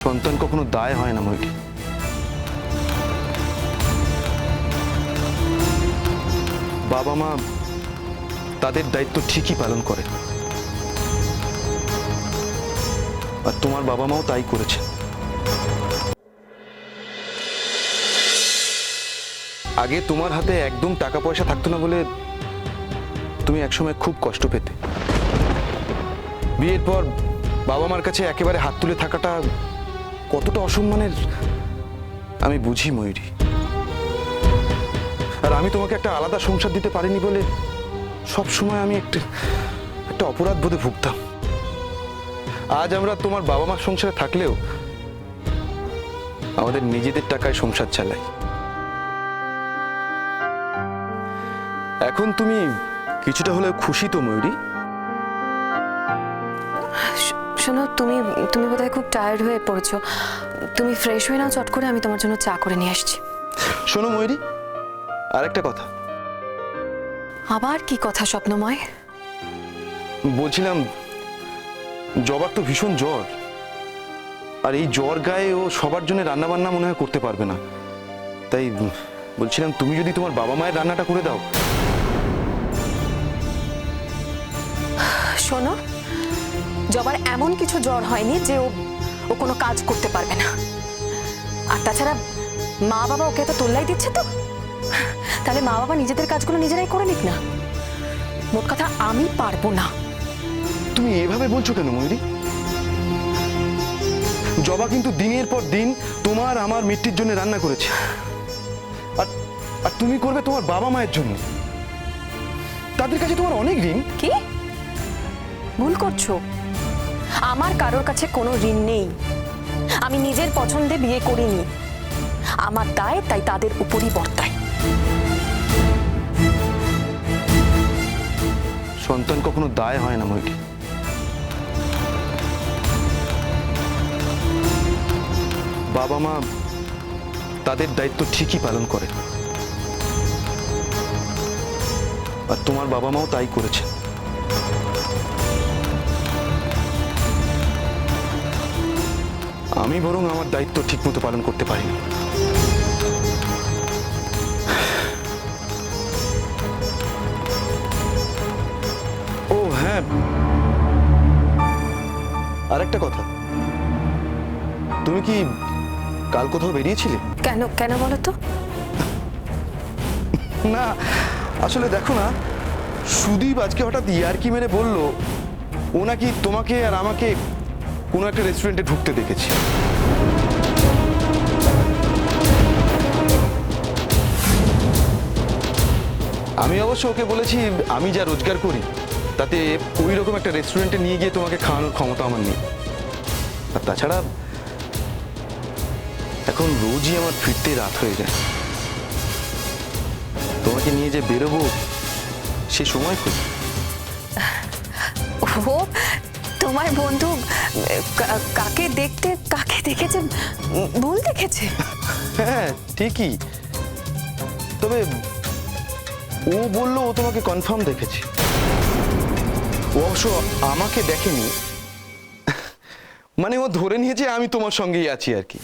সন্তান কখনো দায় হয় না ময়ূরী বাবা মা তাদের দায়িত্ব ঠিকই পালন করে আর তোমার বাবা মাও তাই করেছে আগে তোমার হাতে একদম টাকা পয়সা থাকতো না বলে তুমি একসময় খুব কষ্ট পেতে। বিয়ের পর বাবা মার কাছে একেবারে হাত তুলে থাকাটা কতটা অসম্মানের? আমি বুঝি, ময়ূরী। আর আমি তোমাকে একটা আলাদা সংসার দিতে পারিনি বলে সব সময় আমি একটা একটা অপরাধ বোধে ভুগতাম। আজ আমরা তোমার বাবা মার সংসারে থাকলেও আমাদের নিজেদের টাকায় সংসার চালাই। এখন তুমি কিছুটা হলেও খুশি তো, ময়ূরী? শোনো তুমি তুমি বোধহয় খুব টায়ার্ড হয়ে পড়েছো। তুমি ফ্রেশ হয়ে নাও চট করে আমি তোমার জন্য চা করে নিয়ে আসছি। শোনো ময়ূরী আরেকটা কথা। আবার কি কথা স্বপ্নময়? বলছিলাম জবার তো ভীষণ জ্বর। আর এই জ্বর গায়ে ও সবার জন্য রান্না বান্না মনে হয় করতে পারবে না। তাই বলছিলাম তুমি যদি তোমার বাবা মায়ের রান্নাটা করে দাও। শোনো জবার এমন কিছু জ্বর হয়নি যে ও ও কোনো কাজ করতে পারবে না। আর তাছাড়া মা বাবা ওকে তো তোল্লাই দিচ্ছে তো? তাহলে মা বাবা নিজেদের কাজগুলো নিজেরাই করে নিক না। মোট কথা আমি পারব না। তুমি এভাবে বলছো কেন ময়ূরী? জবা কিন্তু দিনের পর দিন তোমার আমার মিট্টির জন্য রান্না করেছে। আর আর তুমি করবে তোমার বাবা মায়ের জন্য। তাদের কাছে তোমার অনেক ঋণ। কি? ভুল করছ? আমার কারোর কাছে কোনো ঋণ নেই। আমি নিজের পছন্দে বিয়ে করিনি। আমার দায় তাই তাদের উপরই বর্তায়। সন্তান কখনো দায় হয় না ময়ূরী বাবা মা তাদের দায়িত্ব ঠিকই পালন করে আর তোমার বাবা মাও তাই করেছে আমি বরং আমার দায়িত্ব ঠিকমতো পালন করতে পারিনি ও হ্যাঁ। আর একটা কথা। তুমি কি কাল কোথাও বেরিয়েছিলে? কেন কেন বলো তো? না আসলে দেখো না সুদীপ আজকে হঠাৎ ইয়ারকি মেরে বলল ও নাকি তোমাকে আর আমাকে কোনো একটা রেস্টুরেন্টে ঢুকতে দেখেছি। আমি অবশ্য ওকে বলেছি, আমি যা রোজগার করি, তাতে ওই রকম একটা রেস্টুরেন্টে নিয়ে গিয়ে তোমাকে খাওয়ানোর ক্ষমতা আমার নেই। আর তাছাড়া, এখন রোজই আমার ফিরতে রাত হয়ে যায়। তোমাকে নিয়ে যে বেরোবো, সে সময় কই? তোমার বন্ধু কাকে দেখতে, কাকে দেখেছে, ভুল দেখেছে? হ্যাঁ ঠিকই। তবে ও বলল ও তোমাকে কনফার্ম দেখেছে। ও অবশ্য আমাকে দেখেনি। মানে ও ধরে নিয়েছে আমি তোমার সঙ্গেই আছি আর কি।